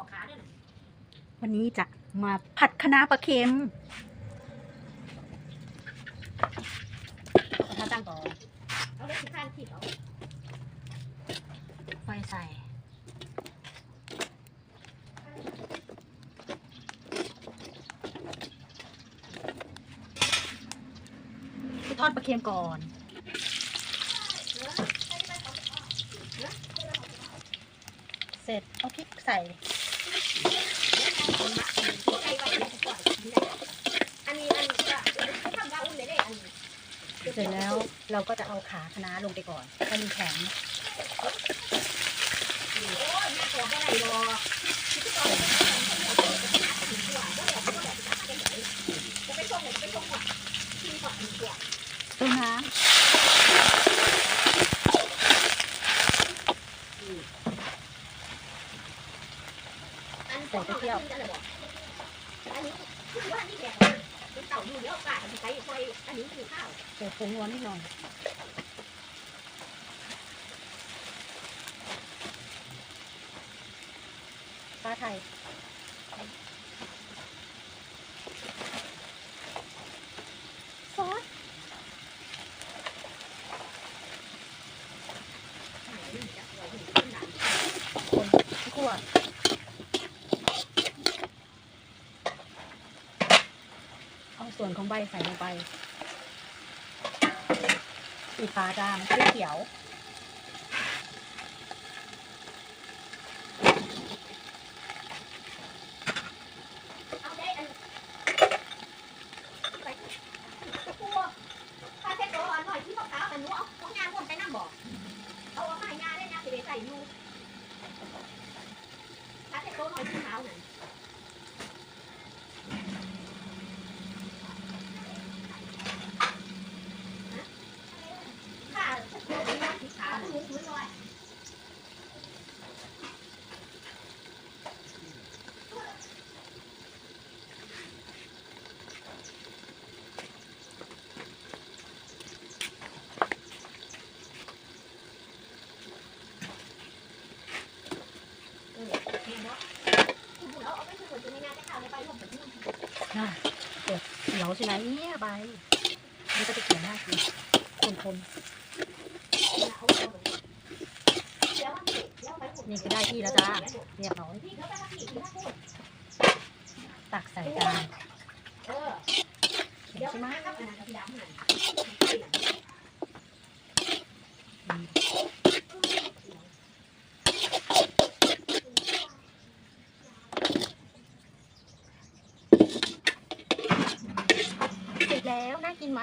อกขาด้วยนะวันนี้จะมาผัดคะน้าปลาเค็มถ้าตั้งก่อนเอาเล็กที่ข้างขีดเอาไฟใส่ทอดปลาเค็มก่อนเส ร็จเอาพริกใส่อันนี้อันนี้ก็ทำว่าอุ่นเลยเด้อันนี้เสร็จแล้วเราก็จะเอาขาคะน้าลงไปก่อนให้มันแข็งโอ้ยแม่ตัวก็ได้รอจะไปส่งเลยจะไปส่งก่อนที่ก่อนดี กว่าต้นน้อันของเที่ยวอันนี้คือว่านี่แหละเป็นเต่าอยู่เยอะกว่าใช้ไฟอันนี้คือข้าวำใส่ผงนัวนิดหน่อยปลาไทยซอสคนคั่ว เอาส่วนของใบใส่ลงไปสีฟ้าจามสีเขียวคั่วถ้าเช็ดโต๊ะหน่อยที่มะพร้าวแต่หนูเอาของงานวนไปนั่งบอกเอาออกมาให้งานได้นะสิไปใส่ยูถ้าเช็ดตัวหน่อยที่เท้าหน่อยค่ะเช็ดตัวหน่อยที่ขาหนูมือหน่อย น่าเปิดเขียวใช่ไหมเนี่ยใบมันก็จะเขียวมากเลยคนคนๆนี่ก็ได้ที่แล้วจ้าเรียบร้อยตักใส่จานเขียวใช่ไหมอืมเสร็จ แล้วน่ากินไหม